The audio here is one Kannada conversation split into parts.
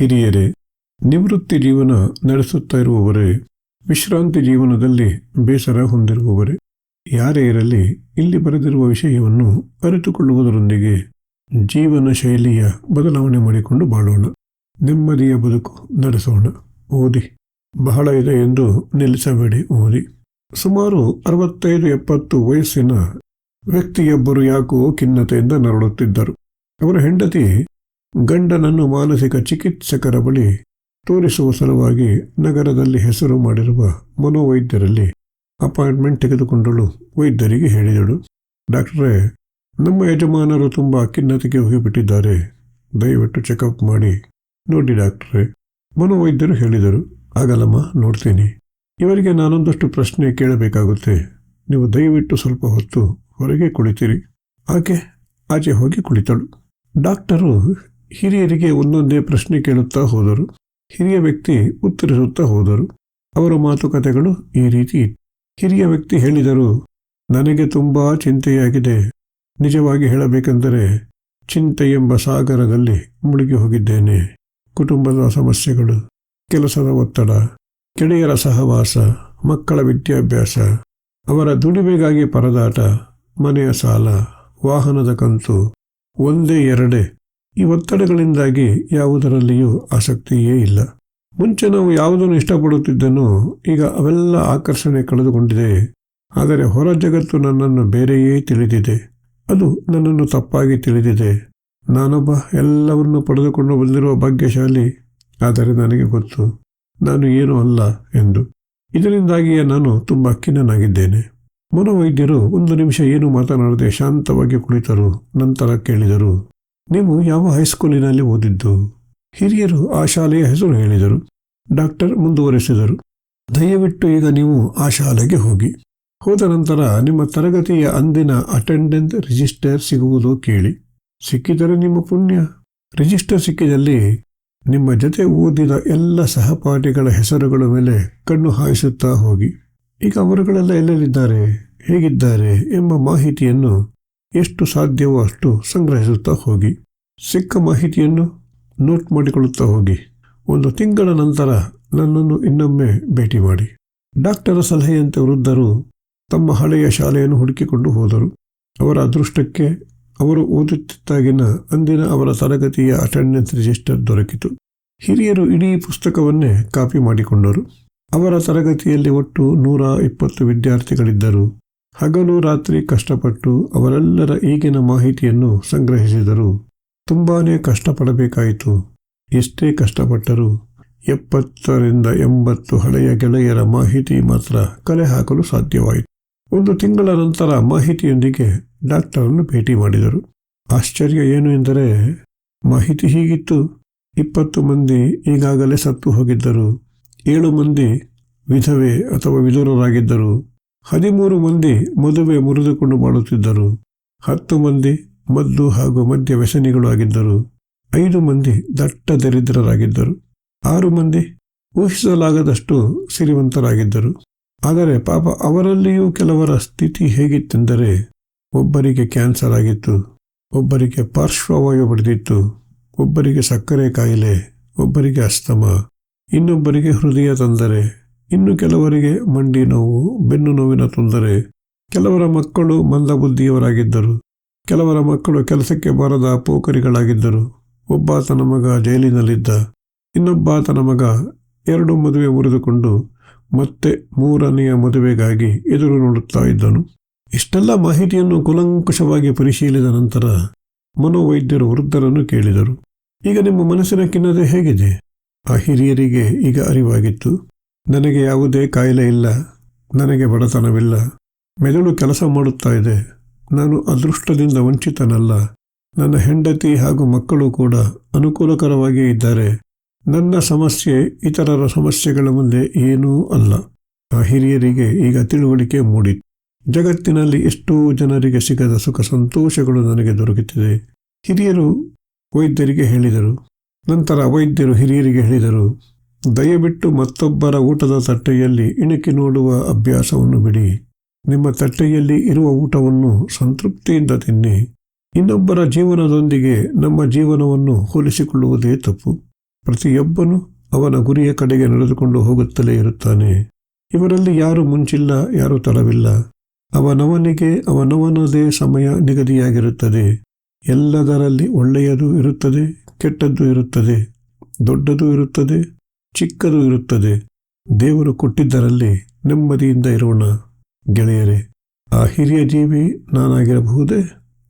ಹಿರಿಯರೇ, ನಿವೃತ್ತಿ ಜೀವನ ನಡೆಸುತ್ತಾ ಇರುವವರೇ, ವಿಶ್ರಾಂತಿ ಜೀವನದಲ್ಲಿ ಬೇಸರ ಹೊಂದಿರುವವರೇ, ಯಾರೇ ಇರಲಿ ಇಲ್ಲಿ ಬರೆದಿರುವ ವಿಷಯವನ್ನು ಅರಿತುಕೊಳ್ಳುವುದರೊಂದಿಗೆ ಜೀವನ ಶೈಲಿಯ ಬದಲಾವಣೆ ಮಾಡಿಕೊಂಡು ಬಾಳೋಣ. ನೆಮ್ಮದಿಯ ಬದುಕು ನಡೆಸೋಣ. ಓದಿ. ಬಹಳ ಇದೆ ಎಂದು ನಿಲ್ಲಿಸಬೇಡಿ, ಓದಿ. ಸುಮಾರು ಅರವತ್ತೈದು ಎಪ್ಪತ್ತು ವಯಸ್ಸಿನ ವ್ಯಕ್ತಿಯೊಬ್ಬರು ಯಾಕೋ ಖಿನ್ನತೆಯಿಂದ ನರಳುತ್ತಿದ್ದರು. ಅವರ ಹೆಂಡತಿ ಗಂಡನನ್ನು ಮಾನಸಿಕ ಚಿಕಿತ್ಸಕರ ಬಳಿ ತೋರಿಸುವ ಸಲುವಾಗಿ ನಗರದಲ್ಲಿ ಹೆಸರು ಮಾಡಿರುವ ಮನೋವೈದ್ಯರಲ್ಲಿ ಅಪಾಯಿಂಟ್ಮೆಂಟ್ ತೆಗೆದುಕೊಂಡಳು. ವೈದ್ಯರಿಗೆ ಹೇಳಿದಳು, ಡಾಕ್ಟ್ರೇ, ನಮ್ಮ ಯಜಮಾನರು ತುಂಬ ಖಿನ್ನತೆಗೆ ಹೋಗಿಬಿಟ್ಟಿದ್ದಾರೆ ದಯವಿಟ್ಟು ಚೆಕಪ್ ಮಾಡಿ. ನೋಡಿ ಡಾಕ್ಟ್ರೇ, ಮನೋವೈದ್ಯರು ಹೇಳಿದರು. ಆಗಲ್ಲಮ್ಮ, ನೋಡ್ತೀನಿ. ಇವರಿಗೆ ನಾನೊಂದಷ್ಟು ಪ್ರಶ್ನೆ ಕೇಳಬೇಕಾಗುತ್ತೆ. ನೀವು ದಯವಿಟ್ಟು ಸ್ವಲ್ಪ ಹೊತ್ತು ಹೊರಗೆ ಕುಳಿತಿರಿ. ಆಕೆ ಆಚೆ ಹೋಗಿ ಕುಳಿತಳು. ಡಾಕ್ಟರು ಹಿರಿಯರಿಗೆ ಒಂದೊಂದೇ ಪ್ರಶ್ನೆ ಕೇಳುತ್ತಾ ಹೋದರು. ಹಿರಿಯ ವ್ಯಕ್ತಿ ಉತ್ತರಿಸುತ್ತಾ ಹೋದರು. ಅವರ ಮಾತುಕತೆಗಳು ಈ ರೀತಿ. ಹಿರಿಯ ವ್ಯಕ್ತಿ ಹೇಳಿದರು, ನನಗೆ ತುಂಬ ಚಿಂತೆಯಾಗಿದೆ. ನಿಜವಾಗಿ ಹೇಳಬೇಕೆಂದರೆ ಚಿಂತೆ ಎಂಬ ಸಾಗರದಲ್ಲಿ ಮುಳುಗಿ ಹೋಗಿದ್ದೇನೆ. ಕುಟುಂಬದ ಸಮಸ್ಯೆಗಳು, ಕೆಲಸದ ಒತ್ತಡ, ಗೆಳೆಯರ ಸಹವಾಸ, ಮಕ್ಕಳ ವಿದ್ಯಾಭ್ಯಾಸ, ಅವರ ದುಡಿಮೆಗಾಗಿ ಪರದಾಟ, ಮನೆಯ ಸಾಲ, ವಾಹನದ ಕಂತು, ಒಂದೇ ಎರಡೇ ಈ ಒತ್ತಡಗಳಿಂದಾಗಿ ಯಾವುದರಲ್ಲಿಯೂ ಆಸಕ್ತಿಯೇ ಇಲ್ಲ. ಮುಂಚೆ ನಾವು ಯಾವುದನ್ನು ಇಷ್ಟಪಡುತ್ತಿದ್ದನೋ ಈಗ ಅವೆಲ್ಲ ಆಕರ್ಷಣೆ ಕಳೆದುಕೊಂಡಿದೆ. ಆದರೆ ಹೊರ ಜಗತ್ತು ನನ್ನನ್ನು ಬೇರೆಯೇ ತಿಳಿದಿದೆ. ಅದು ನನ್ನನ್ನು ತಪ್ಪಾಗಿ ತಿಳಿದಿದೆ. ನಾನೊಬ್ಬ ಎಲ್ಲವನ್ನು ಪಡೆದುಕೊಂಡು ಬಂದಿರುವ ಭಾಗ್ಯಶಾಲಿ. ಆದರೆ ನನಗೆ ಗೊತ್ತು, ನಾನು ಏನೂ ಅಲ್ಲ ಎಂದು. ಇದರಿಂದಾಗಿಯೇ ನಾನು ತುಂಬ ಅಕ್ಕಿನನಾಗಿದ್ದೇನೆ ಮನೋವೈದ್ಯರು ಒಂದು ನಿಮಿಷ ಏನು ಮಾತನಾಡದೆ ಶಾಂತವಾಗಿ ಕುಳಿತರು, ನಂತರ ಕೇಳಿದರು ನೀವು ಯಾವ ಹೈಸ್ಕೂಲಿನಲ್ಲಿ ಓದಿದ್ದು? ಹಿರಿಯರು ಆ ಶಾಲೆಯ ಹೆಸರು ಹೇಳಿದರು. ಡಾಕ್ಟರ್ ಮುಂದುವರೆಸಿದರು. ದಯವಿಟ್ಟು ಈಗ ನೀವು ಆ ಶಾಲೆಗೆ ಹೋಗಿ. ಹೋದ ನಂತರ ನಿಮ್ಮ ತರಗತಿಯ ಅಂದಿನ ಅಟೆಂಡೆಂಟ್ ರಿಜಿಸ್ಟರ್ ಸಿಗುವುದು ಕೇಳಿ. ಸಿಕ್ಕಿದರೆ ನಿಮ್ಮ ಪುಣ್ಯ. ರಿಜಿಸ್ಟರ್ ಸಿಕ್ಕಿದಲ್ಲಿ ನಿಮ್ಮ ಜೊತೆ ಓದಿದ ಎಲ್ಲ ಸಹಪಾಠಿಗಳ ಹೆಸರುಗಳ ಮೇಲೆ ಕಣ್ಣು ಹಾಯಿಸುತ್ತಾ ಹೋಗಿ. ಈಗ ಅವರುಗಳೆಲ್ಲ ಎಲ್ಲೆಲ್ಲಿದ್ದಾರೆ? ಹೇಗಿದ್ದಾರೆ? ಎಂಬ ಮಾಹಿತಿಯನ್ನು ಎಷ್ಟು ಸಾಧ್ಯವೋ ಅಷ್ಟು ಸಂಗ್ರಹಿಸುತ್ತಾ ಹೋಗಿ. ಸಿಕ್ಕ ಮಾಹಿತಿಯನ್ನು ನೋಟ್ ಮಾಡಿಕೊಳ್ಳುತ್ತಾ ಹೋಗಿ. ಒಂದು ತಿಂಗಳ ನಂತರ ನನ್ನನ್ನು ಇನ್ನೊಮ್ಮೆ ಭೇಟಿ ಮಾಡಿ. ಡಾಕ್ಟರ ಸಲಹೆಯಂತೆ ವೃದ್ಧರು ತಮ್ಮ ಹಳೆಯ ಶಾಲೆಯನ್ನು ಹುಡುಕಿಕೊಂಡು ಹೋದರು. ಅವರ ಅದೃಷ್ಟಕ್ಕೆ ಅವರು ಓದುತ್ತಿದ್ದಾಗಿನ ಅಂದಿನ ಅವರ ತರಗತಿಯ ಅಟೆಂಡೆನ್ಸ್ ರಿಜಿಸ್ಟರ್ ದೊರಕಿತು. ಹಿರಿಯರು ಇಡೀ ಪುಸ್ತಕವನ್ನೇ ಕಾಪಿ ಮಾಡಿಕೊಂಡರು. ಅವರ ತರಗತಿಯಲ್ಲಿ ಒಟ್ಟು ನೂರ ಇಪ್ಪತ್ತು ವಿದ್ಯಾರ್ಥಿಗಳಿದ್ದರು. ಹಗಲು ರಾತ್ರಿ ಕಷ್ಟಪಟ್ಟು ಅವರೆಲ್ಲರ ಈಗಿನ ಮಾಹಿತಿಯನ್ನು ಸಂಗ್ರಹಿಸಿದರು. ತುಂಬಾ ಕಷ್ಟಪಡಬೇಕಾಯಿತು. ಎಷ್ಟೇ ಕಷ್ಟಪಟ್ಟರೂ ಎಪ್ಪತ್ತರಿಂದ ಎಂಬತ್ತು ಹಳೆಯ ಗೆಳೆಯರ ಮಾಹಿತಿ ಮಾತ್ರ ಕಲೆ ಹಾಕಲು ಸಾಧ್ಯವಾಯಿತು. ಒಂದು ತಿಂಗಳ ನಂತರ ಮಾಹಿತಿಯೊಂದಿಗೆ ಡಾಕ್ಟರನ್ನು ಭೇಟಿ ಮಾಡಿದರು. ಆಶ್ಚರ್ಯ ಏನು ಎಂದರೆ, ಮಾಹಿತಿ ಹೀಗಿತ್ತು. ಇಪ್ಪತ್ತು ಮಂದಿ ಈಗಾಗಲೇ ಸತ್ತು ಹೋಗಿದ್ದರು. ಏಳು ಮಂದಿ ವಿಧವೆ ಅಥವಾ ವಿಧುರರಾಗಿದ್ದರು. ಹದಿಮೂರು ಮಂದಿ ಮದುವೆ ಮುರಿದುಕೊಂಡು ಮಾಡುತ್ತಿದ್ದರು ಹತ್ತು ಮಂದಿ ಮದ್ದು ಹಾಗೂ ಮದ್ಯ ವ್ಯಸನಿಗಳು ಆಗಿದ್ದರು. ಐದು ಮಂದಿ ದಟ್ಟ ದರಿದ್ರರಾಗಿದ್ದರು. ಆರು ಮಂದಿ ಊಹಿಸಲಾಗದಷ್ಟು ಸಿರಿವಂತರಾಗಿದ್ದರು. ಆದರೆ ಪಾಪ ಅವರಲ್ಲಿಯೂ ಕೆಲವರ ಸ್ಥಿತಿ ಹೇಗಿತ್ತೆಂದರೆ ಒಬ್ಬರಿಗೆ ಕ್ಯಾನ್ಸರ್ ಆಗಿತ್ತು, ಒಬ್ಬರಿಗೆ ಪಾರ್ಶ್ವವಾಯು ಬಡಿದಿತ್ತು, ಒಬ್ಬರಿಗೆ ಸಕ್ಕರೆ ಕಾಯಿಲೆ, ಒಬ್ಬರಿಗೆ ಅಸ್ತಮ, ಇನ್ನೊಬ್ಬರಿಗೆ ಹೃದಯ ತೊಂದರೆ ಇನ್ನು ಕೆಲವರಿಗೆ ಮಂಡಿ ನೋವು, ಬೆನ್ನು ನೋವಿನ ತೊಂದರೆ. ಕೆಲವರ ಮಕ್ಕಳು ಮಂದಬುದ್ಧಿಯವರಾಗಿದ್ದರು ಕೆಲವರ ಮಕ್ಕಳು ಕೆಲಸಕ್ಕೆ ಬಾರದ ಪೋಖರಿಗಳಾಗಿದ್ದರು. ಒಬ್ಬಾತನ ಮಗ ಜೈಲಿನಲ್ಲಿದ್ದ. ಇನ್ನೊಬ್ಬಾತನ ಮಗ ಎರಡು ಮದುವೆ ಮುರಿದುಕೊಂಡು ಮತ್ತೆ ಮೂರನೆಯ ಮದುವೆಗಾಗಿ ಎದುರು ನೋಡುತ್ತಾ ಇದ್ದನು. ಇಷ್ಟೆಲ್ಲ ಮಾಹಿತಿಯನ್ನು ಕುಲಂಕುಷವಾಗಿ ಪರಿಶೀಲಿಸಿದ ನಂತರ ಮನೋವೈದ್ಯರು ವೃದ್ಧರನ್ನು ಕೇಳಿದರು. ಈಗ ನಿಮ್ಮ ಮನಸ್ಸಿನ ಖಿನ್ನತೆ ಹೇಗಿದೆ? ಆ ಹಿರಿಯರಿಗೆ ಈಗ ಅರಿವಾಗಿತ್ತು. ನನಗೆ ಯಾವುದೇ ಕಾಯಿಲೆ ಇಲ್ಲ. ನನಗೆ ಬಡತನವಿಲ್ಲ. ಮೆದುಳು ಕೆಲಸ ಮಾಡುತ್ತಾ ಇದೆ. ನಾನು ಅದೃಷ್ಟದಿಂದ ವಂಚಿತನಲ್ಲ. ನನ್ನ ಹೆಂಡತಿ ಹಾಗೂ ಮಕ್ಕಳು ಕೂಡ ಅನುಕೂಲಕರವಾಗಿಯೇ ಇದ್ದಾರೆ. ನನ್ನ ಸಮಸ್ಯೆ ಇತರರ ಸಮಸ್ಯೆಗಳ ಮುಂದೆ ಏನೂ ಅಲ್ಲ. ಆ ಹಿರಿಯರಿಗೆ ಈಗ ತಿಳುವಳಿಕೆ ಮೂಡಿತು ಜಗತ್ತಿನಲ್ಲಿ ಎಷ್ಟೋ ಜನರಿಗೆ ಸಿಗದ ಸುಖ ಸಂತೋಷಗಳು ನನಗೆ ದೊರಕುತ್ತಿದೆ. ಹಿರಿಯರು ವೈದ್ಯರಿಗೆ ಹೇಳಿದರು. ನಂತರ ವೈದ್ಯರು ಹಿರಿಯರಿಗೆ ಹೇಳಿದರು. ದಯವಿಟ್ಟು ಮತ್ತೊಬ್ಬರ ಊಟದ ತಟ್ಟೆಯಲ್ಲಿ ಇಣುಕಿ ನೋಡುವ ಅಭ್ಯಾಸವನ್ನು ಬಿಡಿ. ನಿಮ್ಮ ತಟ್ಟೆಯಲ್ಲಿ ಇರುವ ಊಟವನ್ನು ಸಂತೃಪ್ತಿಯಿಂದ ತಿನ್ನಿ. ಇನ್ನೊಬ್ಬರ ಜೀವನದೊಂದಿಗೆ ನಮ್ಮ ಜೀವನವನ್ನು ಹೋಲಿಸಿಕೊಳ್ಳುವುದೇ ತಪ್ಪು. ಪ್ರತಿಯೊಬ್ಬನು ಅವನ ಗುರಿಯ ಕಡೆಗೆ ನಡೆದುಕೊಂಡು ಹೋಗುತ್ತಲೇ ಇರುತ್ತಾನೆ. ಇವರಲ್ಲಿ ಯಾರು ಮುಂಚಿಲ್ಲ, ಯಾರು ತಡವಿಲ್ಲ. ಅವನವನಿಗೆ ಅವನವನದೇ ಸಮಯ ನಿಗದಿಯಾಗಿರುತ್ತದೆ. ಎಲ್ಲದರಲ್ಲಿ ಒಳ್ಳೆಯದು ಇರುತ್ತದೆ, ಕೆಟ್ಟದ್ದು ಇರುತ್ತದೆ, ದೊಡ್ಡದು ಇರುತ್ತದೆ. ಚಿಕ್ಕದು ಇರುತ್ತದೆ. ದೇವರು ಕೊಟ್ಟಿದ್ದರಲ್ಲಿ ನೆಮ್ಮದಿಯಿಂದ ಇರೋಣ. ಗೆಳೆಯರೇ, ಆ ಹಿರಿಯ ಜೀವಿ ನಾನಾಗಿರಬಹುದೇ?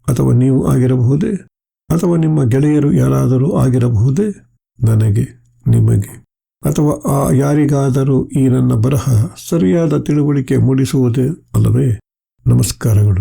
ಅಥವಾ ನೀವು ಆಗಿರಬಹುದೇ? ಅಥವಾ ನಿಮ್ಮ ಗೆಳೆಯರು ಯಾರಾದರೂ ಆಗಿರಬಹುದೇ? ನನಗೆ, ನಿಮಗೆ. ಅಥವಾ ಆ ಯಾರಿಗಾದರೂ ಈ ನನ್ನ ಬರಹ ಸರಿಯಾದ ತಿಳುವಳಿಕೆ ಮೂಡಿಸುವುದೇ ಅಲ್ಲವೇ? ನಮಸ್ಕಾರಗಳು.